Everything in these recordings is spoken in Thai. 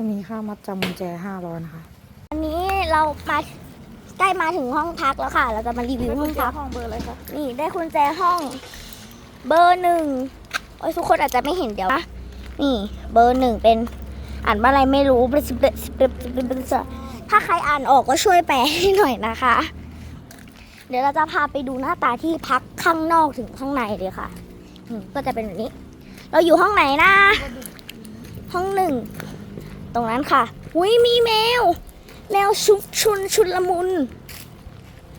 จะมีค่ามัดจำกุญแจห้าร้อยนะคะอันนี้เรามาใกล้มาถึงห้องพักแล้วค่ะ เราจะมารีวิวห้องพักห้องเบอร์อะไรคะนี่ได้กุญแจห้องเบอร์หนึ่งโอ้ยทุกคนอาจจะไม่เห็นเดี๋ยวนะนี่เบอร์หนึ่งเป็นอ่านว่าอะไรไม่รู้ถ้าใครอ่านออกก็ช่วยแปลให้หน่อยนะคะ เดี๋ยวเราจะพาไปดูหน้าตาที่พักข้างนอกถึงข้างในเลยค่ะอืมก็จะเป็นแบบนี้ เราอยู่ห้องไหนนะ ห้องหนึ่ง ตรงนั้นค่ะอุ้ยมีแมว แมวชุบชุนชุนละมุน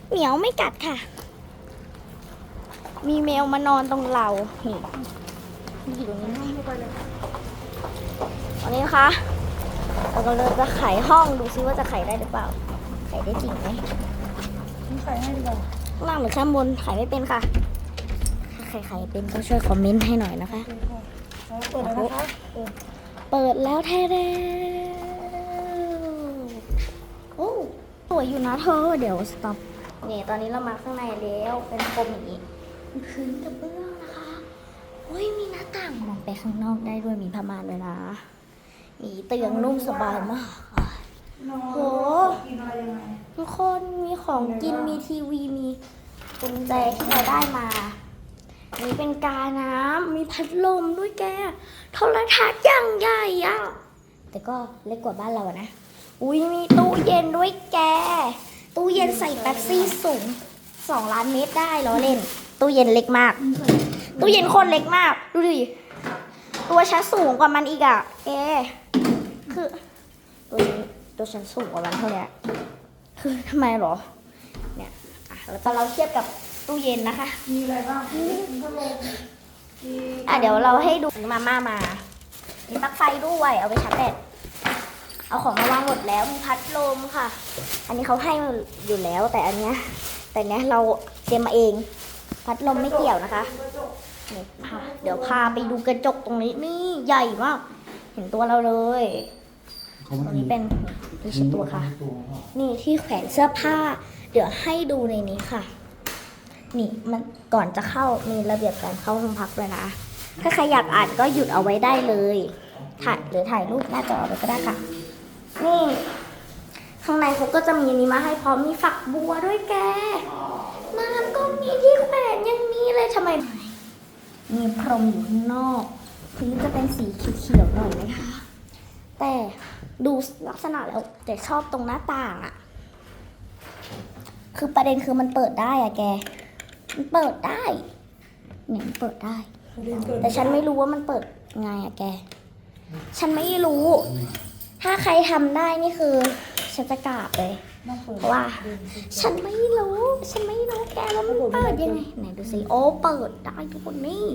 เหมียวไม่กัดค่ะ มีแมวมานอนตรงเรานี่นี่อยู่ตรงนี้ตอนนี้นะคะเรากำลังจะไขห้องดูซิว่าจะไขได้หรือเปล่า ไขได้จริงไหมนี่ใครให้ดีกว่าข้างล่างหรือข้างบนไขไม่เป็นค่ะถ้าใครไขเป็นก็ช่วยคอมเมนต์ให้หน่อยนะคะเปิดแล้วนะคะ เปิดแล้วแท้เด้โอ้สวยอยู่นะเธอ เดี๋ยวสต็อปเนี่ยตอนนี้เรามาข้างในแล้ว เป็นพรมอย่างนี้พื้นกระเบื้องนะคะโอ้ยมีหน้าต่างมองไปข้างนอกได้ด้วยมีผ้าม่านด้วยนะ มีเตียงนุ่มสบายมากโหทุกคนมีของกินมีทีวีมีกุญแจที่เราได้มา นี่เป็นกาน้ำมีพัดลมด้วยแกโทรทัศน์อย่างใหญ่อะแต่ก็เล็กกว่าบ้านเราอะนะ อุ้ยมีตู้เย็นด้วยแก ตู้เย็นใส่แป๊บซี่สูงสองล้านเมตรได้ล้อเล่น ตู้เย็นเล็กมาก ตู้เย็นโคนเล็กมาก ดูดิ ตัวฉันสูงกว่ามันอีกอะแก คือ ตัวนี้ตัวฉันสูงกว่ามันเท่านี้คือทำไมหรอ เนี่ยอะแล้วก็เราเทียบกับ ตู้เย็นนะคะ มีอะไรบ้างมีพัดลมมีอะเดี๋ยวเราให้ดูมาม่ามา มีปลั๊กไฟด้วยเอาไปชาร์จแบตเอาของมาวางหมดแล้วมีพัดลมค่ะ อันนี้เขาให้มาอยู่แล้วแต่อันเนี้ยแต่เนี้ยเราเตรียมมาเอง พัดลมไม่เกี่ยวนะคะนี่พาเดี๋ยวพาไปดูกระจกตรงนี้นี่ใหญ่มาก เห็นตัวเราเลยตรงนี้เป็นนี่ที่ตัวค่ะ นี่ที่แขวนเสื้อผ้า เดี๋ยวให้ดูในนี้ค่ะ นี่มันก่อนจะเข้ามีระเบียบการเข้าห้องพักด้วยนะ ถ้าใครอยากอ่านก็หยุดเอาไว้ได้เลยถ่ายหรือถ่ายรูปหน้าจอไปก็ได้ค่ะ นี่ข้างในเขาก็จะมีนี้มาให้พร้อมมีฝักบัวด้วยแกน้ำก็มีที่แขวนยังมีเลยทำไม มีพรมอยู่ข้างนอกพื้นจะเป็นสีเขียวๆหน่อยนะคะ แต่ดูลักษณะแล้วแต่ชอบตรงหน้าต่างอะคือประเด็นคือมันเปิดได้อะแก มันเปิดได้ เนี่ยมันเปิดได้ แต่ฉันไม่รู้ว่ามันเปิดไงอะแก ฉันไม่รู้ ถ้าใครทำได้นี่คือฉันจะกราบเลยต้องเปิดเพราะว่า ฉันไม่รู้ ฉันไม่รู้แกว่ามันเปิดยังไงไหนดูสิโอ้เปิดได้ทุกคนนี่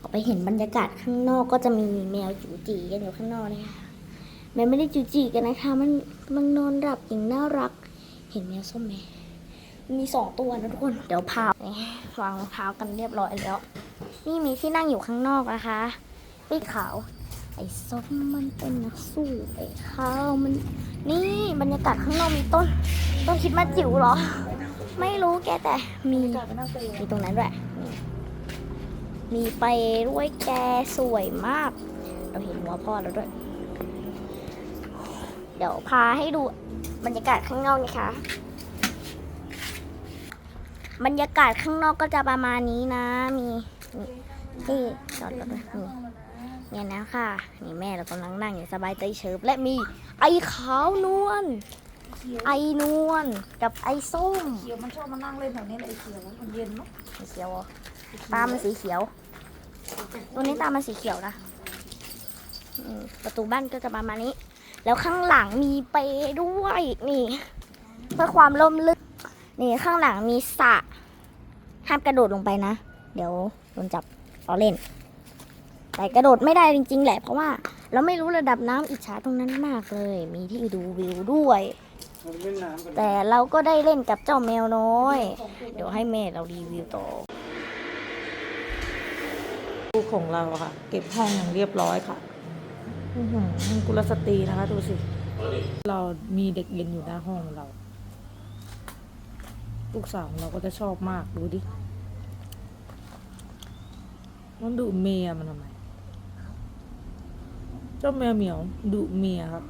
ออกไปเห็นบรรยากาศข้างนอกก็จะมีแมวจูจีกันอยู่ข้างนอกนะคะแมวไม่ได้จูจีกันนะคะ มันมันนอนหลับอย่างน่ารัก เห็นแมวส้มไหม มีสองตัวนะทุกคน เดี๋ยวพาวางรองเท้ากันเรียบร้อยแล้ว นี่มีที่นั่งอยู่ข้างนอกนะคะปีกขาว ไอ้ส้มมันเป็นนักสู้ไอ้ข้าวมัน นี่บรรยากาศข้างนอกมีต้น ต้นคิดมาจิ๋วเหรอ ไม่รู้แกแต่มีมีตรงนั้นด้วยมีไปด้วยแกสวยมาก เราเห็นหัวพ่อแล้วด้วย เดี๋ยวพาให้ดูบรรยากาศข้างนอกนะคะ บรรยากาศข้างนอกก็จะประมาณนี้นะ มีนี่ที่จอดรถด้วยนี่เนี่ยนะค่ะ นี่แม่เรากำลังนั่งอย่างสบายใจเฉิบและมีไอ้ขาวนวลไอ้นวลกับไอ้ส้มเขียวมันชอบมานั่งเล่นแถวนี้เลยไอ้เขียวมันเย็นเนาะสีเขียวเหรอตามันสีเขียวตัวนี้ตามันสีเขียวนะอืมประตูบ้านก็จะประมาณนี้ แล้วข้างหลังมีเปรด้วยนี่ เพื่อความล่มลื่นนี่ข้างหลังมีสระ ห้ามกระโดดลงไปนะ เดี๋ยวโดนจับล้อเล่น แต่กระโดดไม่ได้จริง ๆ แหละ เพราะว่าเราไม่รู้ระดับน้ำอิจฉาตรงนั้นมากเลย มีที่ดูวิวด้วย แต่เราก็ได้เล่นกับเจ้าแมวน้อย เดี๋ยวให้แม่เรารีวิวต่อลูกของเราค่ะ เก็บห้องอย่างเรียบร้อยค่ะอือหือกุลสตรีนะคะดูสิ เรามีเด็กเรียนอยู่หน้าห้องเรา ลูกสาวของเราก็จะชอบมากดูดิมันดุเมียมันทำไม เจ้าแมวเหมียวดุเมียครับ